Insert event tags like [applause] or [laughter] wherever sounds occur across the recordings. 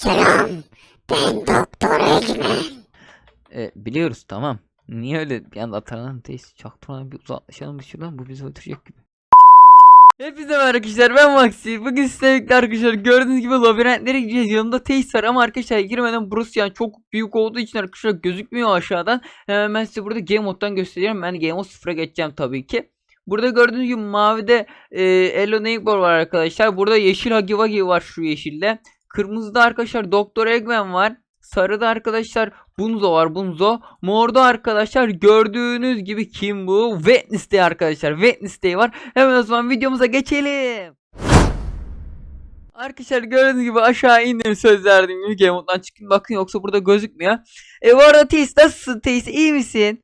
Selam. Ben Doktor Eggman. E, biliyoruz tamam. Niye öyle bir anda atarlan teyze çaktırmadan bir uzaklaşalım bir şuradan bu bizi öldürecek gibi. Hepinize merhaba arkadaşlar ben Maxi. Bugün sizlerle birlikte arkadaşlar gördüğünüz gibi labirentlere gireceğiz. Yanımda Teys var ama arkadaşlar girmeden burası yani çok büyük olduğu için arkadaşlar gözükmüyor aşağıdan. Hemen ben size burada Game Mode'dan gösteriyorum. Ben Game Mode 0'a geçeceğim tabii ki. Burada gördüğünüz gibi mavide e, Elo Neighbor var arkadaşlar. Burada yeşil Hagi Wagi var şu yeşilde. Kırmızıda arkadaşlar Doktor Eggman var. Sarıda arkadaşlar Bunzo var Bunzo. Morda arkadaşlar gördüğünüz gibi kim bu? Wednesday arkadaşlar. Wednesday var. Hemen o zaman videomuza geçelim. Arkadaşlar gördüğünüz gibi aşağı indim söz gibi Game Mode'dan çıkın bakın yoksa burada gözükmüyor. E bu arada Teis nasılsın Teis iyi misin?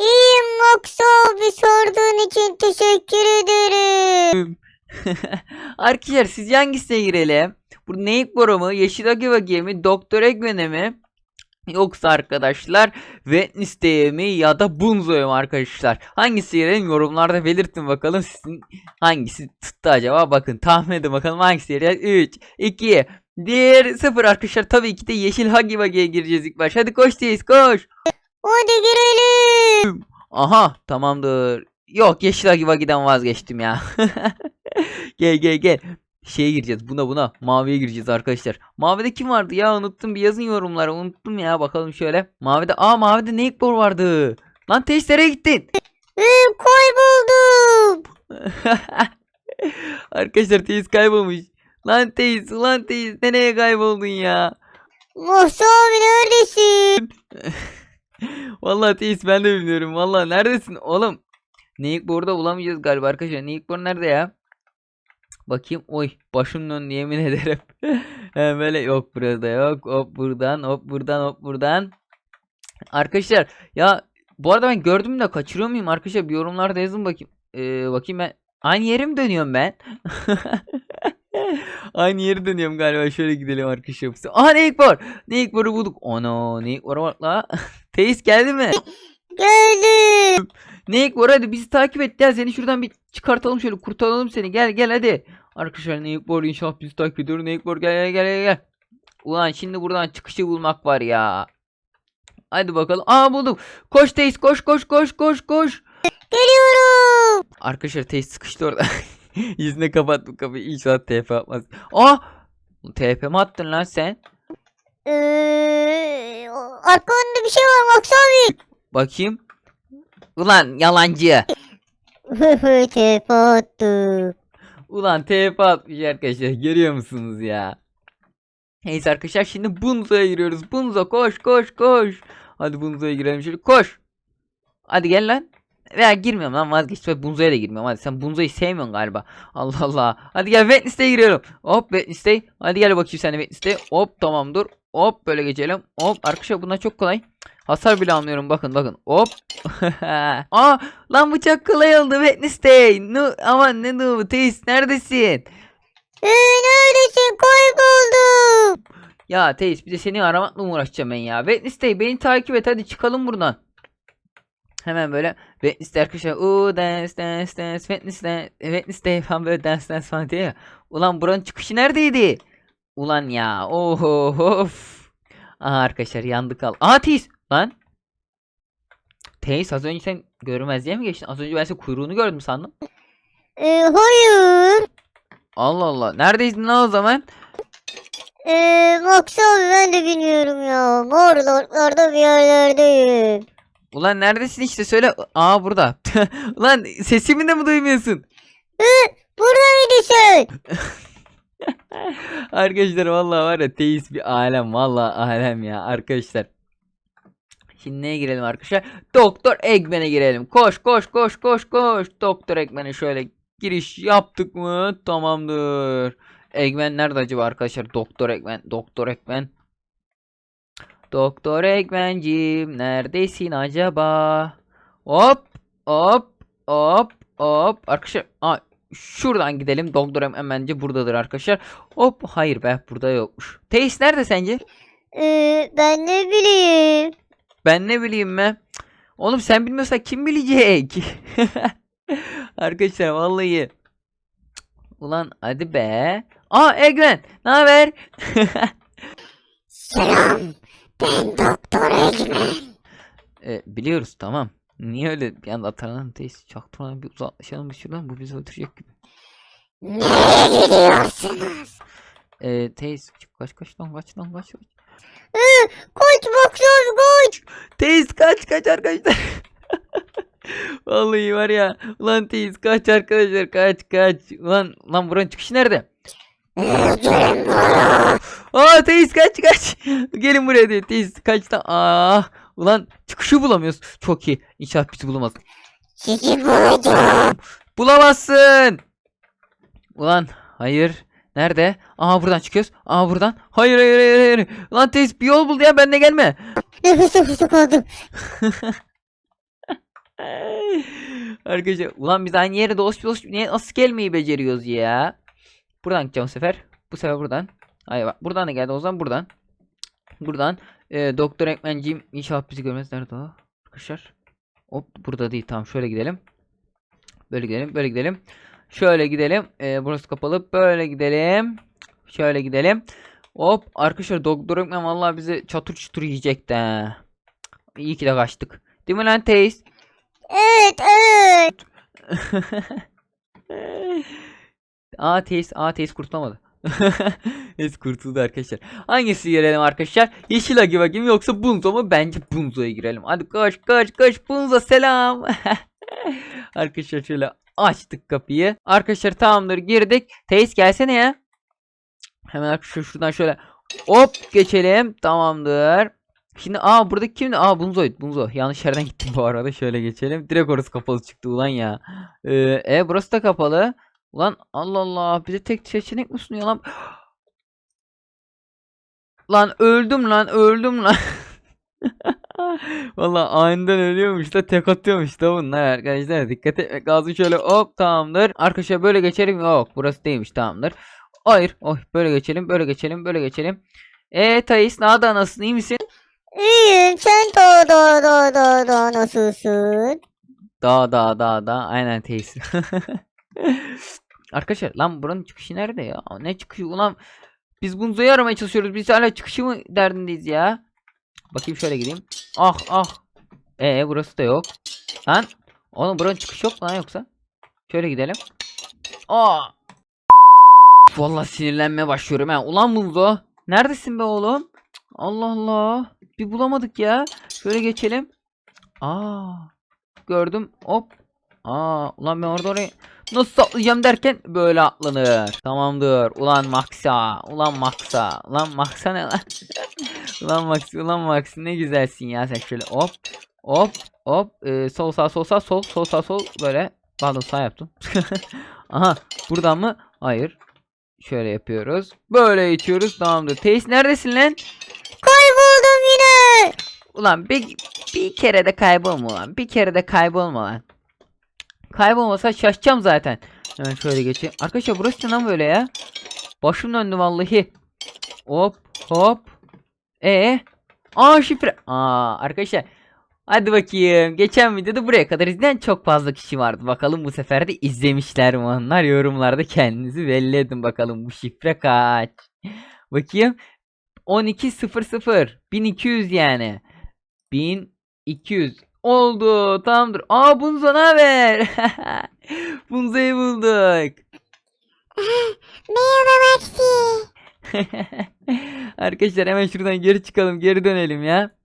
İyiyim Max abi sorduğun için teşekkür ederim. [laughs] Arkadaşlar siz hangisine girelim? Bu Neyik Bora mı? Yeşil Agivagi'ye mi? Doktor Eggman'e mi? Yoksa arkadaşlar Wednesday'e mi ya da Bunzo'ya mı arkadaşlar? Hangisi girelim yorumlarda belirtin bakalım sizin hangisi tuttu acaba? Bakın tahmin edin bakalım hangisi girelim? 3, 2, 1, 0 arkadaşlar. Tabii ki de Yeşil Hagivagi'ye gireceğiz ilk baş. Hadi koş Teyiz koş. Hadi girelim. Aha tamamdır. Yok Yeşil Hagivagi'den vazgeçtim ya. [laughs] gel gel gel. Şeye gireceğiz buna buna. Maviye gireceğiz arkadaşlar. Mavide kim vardı ya unuttum bir yazın yorumlara unuttum ya bakalım şöyle. Mavide aa mavide ne bor vardı. Lan nereye gittin? Ee, kayboldum. [laughs] arkadaşlar Teş kaybolmuş. Lan Teş ulan Teş nereye kayboldun ya? Max abi neredesin? [laughs] Vallahi Teş ben de bilmiyorum. Vallahi neredesin oğlum? Neyik burada bulamayacağız galiba arkadaşlar. Neyik bor nerede ya? Bakayım. Oy başım döndü yemin [laughs] ederim. Böyle yok burada yok. Hop buradan hop buradan hop buradan. Arkadaşlar ya bu arada ben gördüm de kaçırıyor muyum arkadaşlar? Bir yorumlarda yazın bakayım. Ee, bakayım ben. Aynı yere mi dönüyorum ben? [laughs] Aynı yere dönüyorum galiba. Şöyle gidelim arkadaşlar. Aha Neyik var. Neyik varı bulduk. Ana Neyik var bak la. [laughs] Teis geldi mi? Geldim. Neyik var hadi bizi takip et ya seni şuradan bir çıkartalım şöyle kurtaralım seni gel gel hadi. Arkadaşlar var inşallah bizi takip ediyor var gel gel gel gel. Ulan şimdi buradan çıkışı bulmak var ya. Hadi bakalım. Aa buldum. Koş Teis koş koş koş koş koş. Geliyorum. Arkadaşlar Teis sıkıştı orada. [laughs] Yüzüne kapat bu kapıyı inşallah TP atmaz. Aa! TP mi attın lan sen? Ee, arkamda bir şey var Max abi. Bakayım. Ulan yalancı. Tepe attı. Ulan TP atmış arkadaşlar. Görüyor musunuz ya? Neyse arkadaşlar şimdi Bunzo'ya giriyoruz. Bunzo koş koş koş. Hadi Bunzo'ya girelim şöyle koş. Hadi gel lan. Veya girmiyorum lan vazgeç. Ben Bunzo'ya da girmiyorum. Hadi sen Bunzo'yu sevmiyorsun galiba. Allah Allah. Hadi gel Wednesday'e giriyorum. Hop Wednesday. Hadi gel bakayım sen de. Hop tamam dur. Hop böyle geçelim. Hop arkadaşlar bunlar çok kolay. Hasar bile almıyorum bakın bakın. Hop. [laughs] Aa lan bıçak kolay oldu Wednesday. No, aman ne bu Teis neredesin? Ee, neredesin kayboldum. Ya Teis bir de seni aramakla mı uğraşacağım ben ya? Wednesday beni takip et hadi çıkalım buradan. Hemen böyle Wednesday arkadaşlar uuu dance dance dance Wednesday Wednesday falan böyle dance dance falan diye ya. Ulan buranın çıkışı neredeydi? Ulan ya oho of. Aha arkadaşlar yandık al. Aha Teis lan. Teis az önce sen görmezliğe mi geçtin? Az önce ben senin kuyruğunu gördüm sandım. Ee, hayır. Allah Allah. Neredeydin lan o zaman? Ee, abi ben de bilmiyorum ya. Morlordlarda bir yerlerdeyim. Ulan neredesin işte söyle. Aa burada. [laughs] Ulan sesimi de mi duymuyorsun? Burada mıydı? [laughs] Arkadaşlar vallahi var ya teis bir alem vallahi alem ya arkadaşlar. Şimdi girelim arkadaşlar? Doktor Eggman'e girelim. Koş koş koş koş koş. Doktor Eggman'e şöyle giriş yaptık mı? Tamamdır. Eggman nerede acaba arkadaşlar? Doktor Eggman. Doktor Eggman. Doktor Eggman'cim neredesin acaba? Hop hop hop hop. Arkadaşlar aa, şuradan gidelim. Doktor Eggman bence buradadır arkadaşlar. Hop hayır be burada yokmuş. Teis nerede sence? Ee, ben ne bileyim. Ben ne bileyim mi? Oğlum sen bilmiyorsan kim bilecek? [laughs] Arkadaşlar vallahi. Ulan hadi be. Aa Eggman ne haber? Selam. Ben Doktor Eggman. E, biliyoruz tamam. Niye öyle bir anda atanan teyze çaktırmadan bir uzaklaşalım bir şuradan bu bizi öldürecek gibi. Nereye gidiyorsunuz? E, teyze kaç kaç lan kaç lan kaç kaç. Kaç kaç arkadaşlar. [laughs] Vallahi var ya. Ulan teyze kaç arkadaşlar kaç kaç. Ulan lan buranın çıkışı nerede? [laughs] Aa teyze kaç kaç. Gelin buraya diye teyze kaç lan. Aa ulan çıkışı bulamıyoruz. Çok iyi. İnşallah bizi bulamaz. Sizi bulacağım. Bulamazsın. Ulan hayır. Nerede? Aha buradan çıkıyoruz. Aha buradan. Hayır hayır hayır hayır. Ulan teyze bir yol bul ya benimle gelme. Nefes nefese kaldım. [laughs] Arkadaşlar ulan biz aynı yere dolaş dolaş niye nasıl gelmeyi beceriyoruz ya? Buradan gideceğim bu sefer. Bu sefer buradan. Hayır bak buradan da geldi o zaman buradan. Buradan. Ee, Doktor Ekmenciğim inşallah bizi görmez. Nerede o? Arkadaşlar. Hop burada değil tamam şöyle gidelim. Böyle gidelim böyle gidelim. Şöyle gidelim. Ee, burası kapalı. Böyle gidelim. Şöyle gidelim. Hop arkadaşlar Doktor Ekmen vallahi bizi çatır çutur yiyecekti. ha. İyi ki de kaçtık. Değil mi lan teyze? Evet evet. [laughs] Ateist, ateist kurtulamadı. [laughs] Ateist kurtuldu arkadaşlar. Hangisi girelim arkadaşlar? Yeşil Agi Vagi mi yoksa Bunzo mu? Bence Bunzo'ya girelim. Hadi koş koş koş Bunzo selam. [laughs] arkadaşlar şöyle açtık kapıyı. Arkadaşlar tamamdır girdik. Teist gelsene ya. Hemen arkadaşlar şuradan şöyle hop geçelim. Tamamdır. Şimdi aa buradaki kimdi? Aa Bunzo'ydu. Bunzo. Yanlış yerden gittim bu arada. Şöyle geçelim. Direkt orası kapalı çıktı ulan ya. Ee, e burası da kapalı. Ulan Allah Allah bize tek seçenek mi sunuyor lan? Lan öldüm lan öldüm lan. [laughs] Valla aniden ölüyormuş da tek atıyormuş da bunlar arkadaşlar dikkat etmek lazım şöyle hop tamamdır arkadaşlar böyle geçelim yok burası değilmiş tamamdır hayır oh böyle geçelim böyle geçelim böyle geçelim Eee Thais ne haber nasılsın iyi misin İyiyim sen da da da da da nasılsın? Da da da da aynen Thais [laughs] Arkadaşlar lan buranın çıkışı nerede ya? Ne çıkışı ulan? Biz Bunzo'yu aramaya çalışıyoruz. Biz hala çıkışı mı derdindeyiz ya? Bakayım şöyle gideyim. Ah ah. Ee burası da yok. Lan. Oğlum buranın çıkışı yok mu lan yoksa? Şöyle gidelim. Aa. Vallahi sinirlenmeye başlıyorum ha. Ulan Bunzo. Neredesin be oğlum? Allah Allah. Bir bulamadık ya. Şöyle geçelim. Aa. Gördüm. Hop. Aa. Ulan ben orada oraya Nasıl atlayacağım derken böyle atlanır. Tamamdır. Ulan Max'a. Ulan Max'a. Ulan Max'a ne lan? [laughs] ulan Max. Ulan Max. Ne güzelsin ya sen şöyle hop. Hop. Hop. Ee, sol sağ sol sağ sol. Sol sağ sol. Böyle. Pardon sağ yaptım. [laughs] Aha. Buradan mı? Hayır. Şöyle yapıyoruz. Böyle içiyoruz. Tamamdır. Teis neredesin lan? Kayboldum yine. Ulan bir, bir kere de kaybolma lan. Bir kere de kaybolma lan. Kaybolmasa şaşacağım zaten. Hemen şöyle geçeyim. Arkadaşlar burası ne lan böyle ya? Başım döndü vallahi. Hop hop. E Aa şifre. Aa arkadaşlar. Hadi bakayım. Geçen videoda buraya kadar izleyen çok fazla kişi vardı. Bakalım bu sefer de izlemişler mi onlar? Yorumlarda kendinizi belli edin bakalım bu şifre kaç. Bakayım. 1200 1200 yani. 1200 oldu. Tamamdır. Aa Bunzo ne haber? [laughs] Bunzo'yu bulduk. [laughs] Merhaba Maxi. [laughs] Arkadaşlar hemen şuradan geri çıkalım. Geri dönelim ya.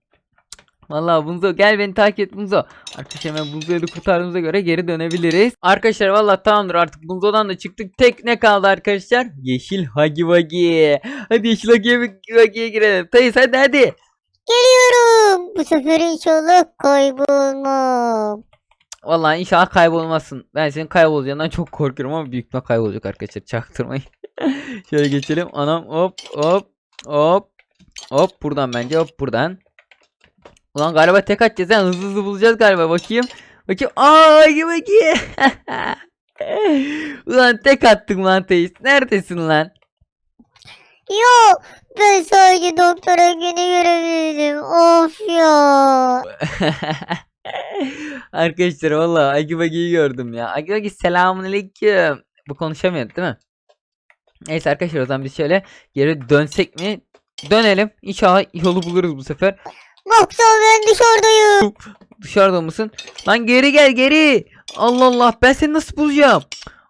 Vallahi Bunzo gel beni takip et Bunzo. Arkadaşlar hemen Bunzo'yu da kurtardığımıza göre geri dönebiliriz. Arkadaşlar vallahi tamamdır artık Bunzo'dan da çıktık. Tek ne kaldı arkadaşlar? Yeşil Hagi Vagi. Hadi Yeşil Hagi Vagi'ye girelim. Tayız hadi hadi. Geliyorum. Bu sefer inşallah kaybolmam. Vallahi inşallah kaybolmazsın. Ben senin kaybolacağından çok korkuyorum ama büyük ihtimal kaybolacak arkadaşlar. Çaktırmayın. [laughs] Şöyle geçelim. Anam hop hop hop hop buradan bence hop buradan. Ulan galiba tek atacağız ha. Hızlı hızlı bulacağız galiba. Bakayım. Bakayım. Aa bakayım bakayım. [laughs] Ulan tek attım lan teist. Neredesin lan? Yok ben sadece doktora günü görebildim. Of ya. [laughs] Arkadaşlar valla Agi Bagi'yi gördüm ya. Agi Bagi selamünaleyküm. Bu konuşamıyor değil mi? Neyse arkadaşlar o zaman biz şöyle geri dönsek mi? Dönelim. İnşallah yolu buluruz bu sefer. Moxo ben dışarıdayım. Dışarıda mısın? Lan geri gel geri. Allah Allah ben seni nasıl bulacağım?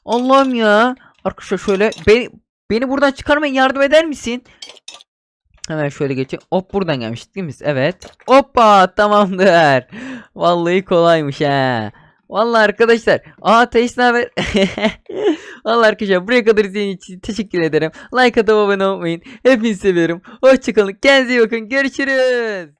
Allah'ım ya. Arkadaşlar şöyle beni, beni buradan çıkarmaya yardım eder misin? Hemen şöyle geçelim. Hop buradan gelmiştik değil mi? Evet. Hoppa tamamdır. Vallahi kolaymış ha. Vallahi arkadaşlar. Aa Teis ne haber? Vallahi arkadaşlar buraya kadar izlediğiniz için teşekkür ederim. Like atıp abone olmayın. Hepinizi seviyorum. Hoşçakalın. Kendinize iyi bakın. Görüşürüz.